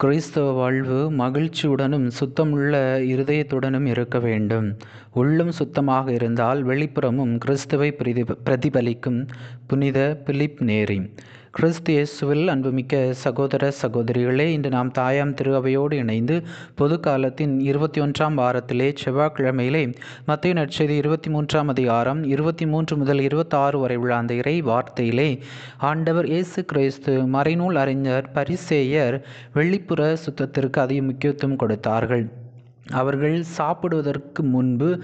கிறிஸ்தவ வாழ்வு மகிழ்ச்சியுடனும் சுத்தமுள்ள இருதயத்துடனும் இருக்க வேண்டும். உள்ளும் சுத்தமாக இருந்தால் வெளிப்புறமும் கிறிஸ்துவை பிரதிப பிரதிபலிக்கும். புனித பிலிப் நேரி. கிறிஸ்து இயேசுவில் அன்புமிக்க சகோதர சகோதரிகளே இன்று நாம் தாயாம் திருவையோடு இணைந்து பொது காலத்தின் இருபத்தி ஒன்றாம் வாரத்திலே செவ்வாய்க்கிழமையிலே மத்திய நட்செய்தி இருபத்தி மூன்றாம் அதிகாரம் இருபத்தி மூன்று முதல் இருபத்தாறு வரை உள்ள அந்த இறை வார்த்தையிலே ஆண்டவர் இயேசு கிறிஸ்து மறைநூல் அறிஞர் பரிசேயர் வெள்ளிப்புற சுத்தத்திற்கு அதிக முக்கியத்துவம் கொடுத்தார்கள். அவர்கள் சாப்பிடுவதற்கு முன்பு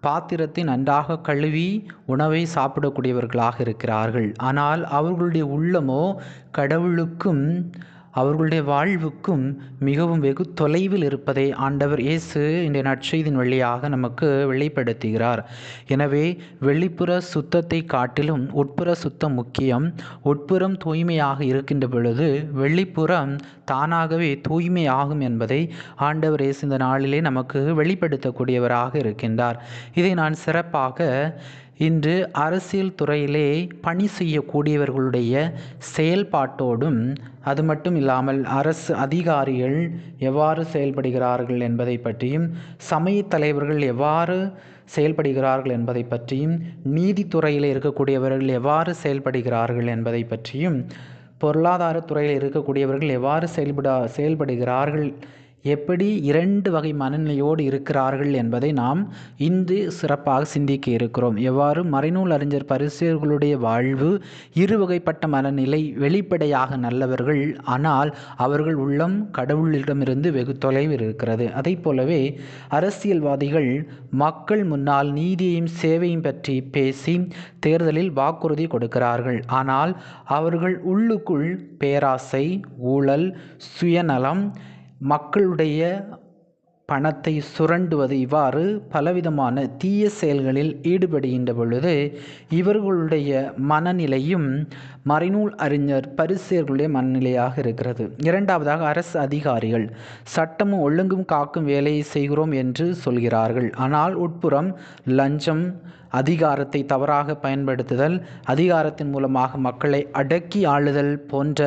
பாத்திரத்தை நன்றாக கழுவி உணவை சாப்பிடக்கூடியவர்களாக இருக்கிறார்கள். ஆனால் அவர்களுடைய உள்ளமோ கடவுளுக்கும் அவர்களுடைய வாழ்வுக்கும் மிகவும் வெகு தொலைவில் இருப்பதை ஆண்டவர் இயேசு இந்த நற்செய்தின் வழியாக நமக்கு வெளிப்படுத்துகிறார். எனவே வெளிப்புற சுத்தத்தை காட்டிலும் உட்புற சுத்தம் முக்கியம். உட்புறம் தூய்மையாக இருக்கின்ற பொழுது வெளிப்புறம் தானாகவே தூய்மையாகும் என்பதை ஆண்டவர் இயேசு இந்த நாளிலே நமக்கு வெளிப்படுத்தக்கூடியவராக இருக்கின்றார். இதை நான் சிறப்பாக இன்று அரசியல் துறையிலே பணி செய்யக்கூடியவர்களுடைய செயல்பாட்டோடும் அது மட்டும் இல்லாமல் அரசு அதிகாரிகள் எவ்வாறு செயல்படுகிறார்கள் என்பதை பற்றியும் சமய தலைவர்கள் எவ்வாறு செயல்படுகிறார்கள் என்பதை பற்றியும் நீதித்துறையில் இருக்கக்கூடியவர்கள் எவ்வாறு செயல்படுகிறார்கள் என்பதை பற்றியும் பொருளாதாரத்துறையில் இருக்கக்கூடியவர்கள் எவ்வாறு செயல்பட செயல்படுகிறார்கள் எப்படி இரண்டு வகை மனநிலையோடு இருக்கிறார்கள் என்பதை நாம் இன்று சிறப்பாக சிந்திக்க இருக்கிறோம். எவ்வாறு? மறைநூல் அறிஞர் பரிசுகளுடைய வாழ்வு இரு வகைப்பட்ட மனநிலை வெளிப்படையாக நல்லவர்கள் ஆனால் அவர்கள் உள்ளம் கடவுளிடமிருந்து வெகு தொலைவில் இருக்கிறது. அதை போலவே அரசியல்வாதிகள் மக்கள் முன்னால் நீதியையும் சேவையும் பற்றி பேசி தேர்தலில் வாக்குறுதி கொடுக்கிறார்கள். ஆனால் அவர்கள் உள்ளுக்குள் பேராசை ஊழல் சுயநலம் மக்களுடைய பணத்தை சுரண்டுவது இவ்வாறு பலவிதமான தீய செயல்களில் ஈடுபடுகின்ற பொழுது இவர்களுடைய மனநிலையும் மறைநூல் அறிஞர் பரிசேர்களுடைய மனநிலையாக இருக்கிறது. இரண்டாவதாக அரசு அதிகாரிகள் சட்டமும் ஒழுங்கும் காக்கும் வேலையை செய்கிறோம் என்று சொல்கிறார்கள். ஆனால் உட்புறம் லஞ்சம் அதிகாரத்தை தவறாக பயன்படுத்துதல் அதிகாரத்தின் மூலமாக மக்களை அடக்கி ஆளுதல் போன்ற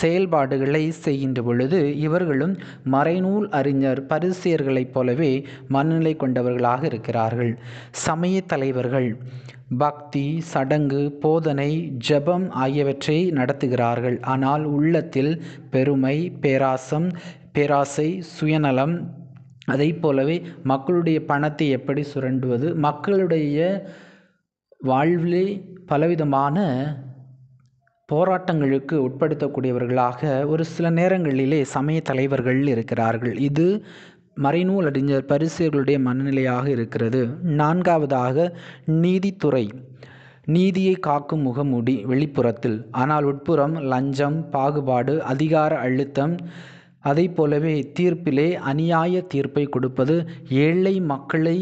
செயல்பாடுகளை செய்கின்ற பொழுது இவர்களும் மறைநூல் அறிஞர் பரிசியர்களைப் போலவே மனநிலை கொண்டவர்களாக இருக்கிறார்கள். சமய தலைவர்கள் பக்தி சடங்கு போதனை ஜெபம் ஆகியவற்றை நடத்துகிறார்கள். ஆனால் உள்ளத்தில் பெருமை பேராசம் பேராசை சுயநலம் அதை போலவே மக்களுடைய பணத்தை எப்படி சுரண்டுவது? மக்களுடைய வாழ்விலே பலவிதமான போராட்டங்களுக்கு உட்படுத்தக்கூடியவர்களாக ஒரு சில நேரங்களிலே சமய தலைவர்கள் இருக்கிறார்கள். இது மறைநூல் அறிஞர் பரிசுகளுடைய மனநிலையாக இருக்கிறது. நான்காவதாக நீதித்துறை. நீதியை காக்கும் முகமூடி வெளிப்புறத்தில். ஆனால் உட்புறம் லஞ்சம் பாகுபாடு அதிகார அழுத்தம் அதை போலவே தீர்ப்பிலே அநியாய தீர்ப்பை கொடுப்பது ஏழை மக்களை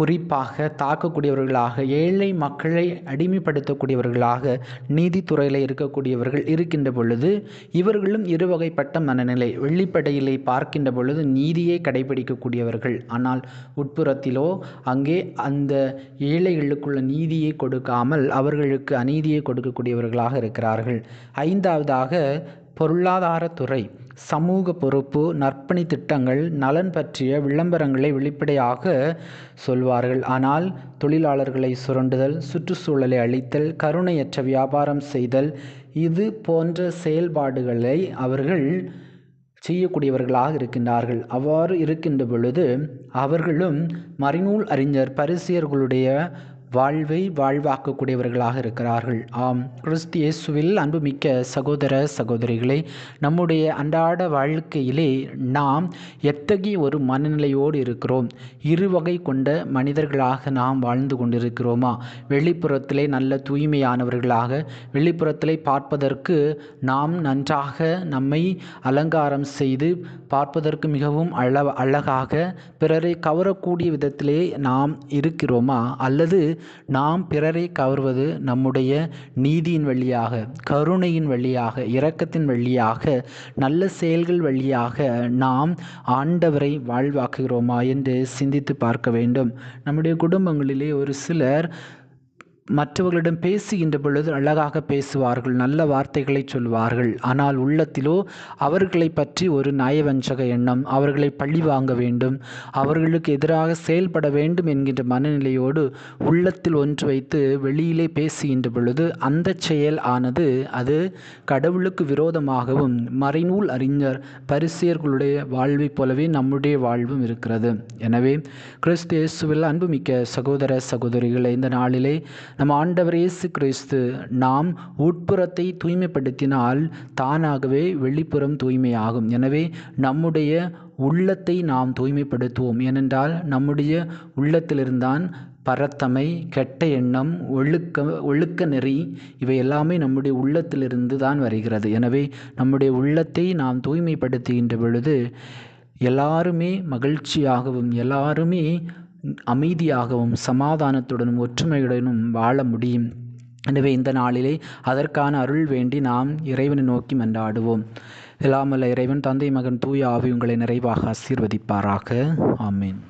குறிப்பாக தாக்கக்கூடியவர்களாக ஏழை மக்களை அடிமைப்படுத்தக்கூடியவர்களாக நீதித்துறையில் இருக்கக்கூடியவர்கள் இருக்கின்ற பொழுது இவர்களும் இருவகைப்பட்ட மனநிலை வெள்ளிப்படையிலே பார்க்கின்ற பொழுது நீதியை கடைபிடிக்கக்கூடியவர்கள். ஆனால் உட்புறத்திலோ அங்கே அந்த ஏழைகளுக்குள்ள நீதியை கொடுக்காமல் அவர்களுக்கு அநீதியை கொடுக்கக்கூடியவர்களாக இருக்கிறார்கள். ஐந்தாவதாக பொருளாதாரத்துறை சமூக பொறுப்பு நற்பணி திட்டங்கள் நலன் பற்றிய விளம்பரங்களை வெளிப்படையாக சொல்வார்கள். ஆனால் தொழிலாளர்களை சுரண்டுதல் சுற்றுச்சூழலை அழித்தல் கருணையற்ற வியாபாரம் செய்தல் இது போன்ற செயல்பாடுகளை அவர்கள் செய்யக்கூடியவர்களாக இருக்கின்றார்கள். அவ்வாறு இருக்கின்ற பொழுது அவர்களும் மறைநூல் அறிஞர் பரிசியர்களுடைய வாழ்வை வாழ்வாக்கக்கூடியவர்களாக இருக்கிறார்கள். ஆம் கிறிஸ்து இயேசுவில் அன்புமிக்க சகோதர சகோதரிகளை நம்முடைய அன்றாட வாழ்க்கையிலே நாம் எத்தகைய ஒரு மனநிலையோடு இருக்கிறோம்? இரு வகை கொண்ட மனிதர்களாக நாம் வாழ்ந்து கொண்டிருக்கிறோமா? வெளிப்புறத்திலே நல்ல தூய்மையானவர்களாக வெளிப்புறத்திலே பார்ப்பதற்கு நாம் நன்றாக நம்மை அலங்காரம் செய்து பார்ப்பதற்கு மிகவும் அழ அழகாக பிறரை கவரக்கூடிய விதத்திலே நாம் இருக்கிறோமா? அல்லது நாம் பிறரை கவர்வது நம்முடைய நீதியின் வழியாக கருணையின் வழியாக இரக்கத்தின் வழியாக நல்ல செயல்கள் வழியாக நாம் ஆண்டவரை வாழ்வாக்குகிறோமா என்று சிந்தித்து பார்க்க வேண்டும். நம்முடைய குடும்பங்களிலே ஒரு சிலர் மற்றவர்களிடம் பேசுகின்ற பொழுது அழகாக பேசுவார்கள் நல்ல வார்த்தைகளை சொல்வார்கள். ஆனால் உள்ளத்திலோ அவர்களை பற்றி ஒரு நயவஞ்சக எண்ணம் அவர்களை பழி வாங்க வேண்டும் அவர்களுக்கு எதிராக செயல்பட வேண்டும் என்கின்ற மனநிலையோடு உள்ளத்தில் ஒன்று வைத்து வெளியிலே பேசுகின்ற பொழுது அந்த செயல் ஆனது அது கடவுளுக்கு விரோதமாகவும் மறைநூல் அறிஞர் பரிசியர்களுடைய வாழ்வைப் போலவே நம்முடைய வாழ்வும் இருக்கிறது. எனவே கிறிஸ்து இயேசுவில் அன்புமிக்க சகோதர சகோதரிகளை இந்த நாளிலே நம் ஆண்டவர் இயேசு கிறிஸ்து நாம் உட்புறத்தை தூய்மைப்படுத்தினால் தானாகவே வெளிப்புறம் தூய்மையாகும். எனவே நம்முடைய உள்ளத்தை நாம் தூய்மைப்படுத்துவோம். ஏனென்றால் நம்முடைய உள்ளத்திலிருந்தான் பரத்தமை கெட்ட எண்ணம் ஒழுக்க ஒழுக்க நெறி இவை எல்லாமே நம்முடைய உள்ளத்திலிருந்து தான் வருகிறது. எனவே நம்முடைய உள்ளத்தை நாம் தூய்மைப்படுத்துகின்ற பொழுது எல்லாருமே மகிழ்ச்சியாகவும் எல்லாருமே அமைதியாகவும் சமாதானத்துடனும் ஒற்றுமையுடனும் வாழ முடியும். எனவே இந்த நாளிலே அதற்கான அருள் வேண்டி நாம் இறைவனை நோக்கி மன்றாடுவோம். எல்லாமல்ல இறைவன் தந்தை மகன் தூய ஆவி உங்களை நிறைவாக ஆசீர்வதிப்பாராக. ஆமீன்.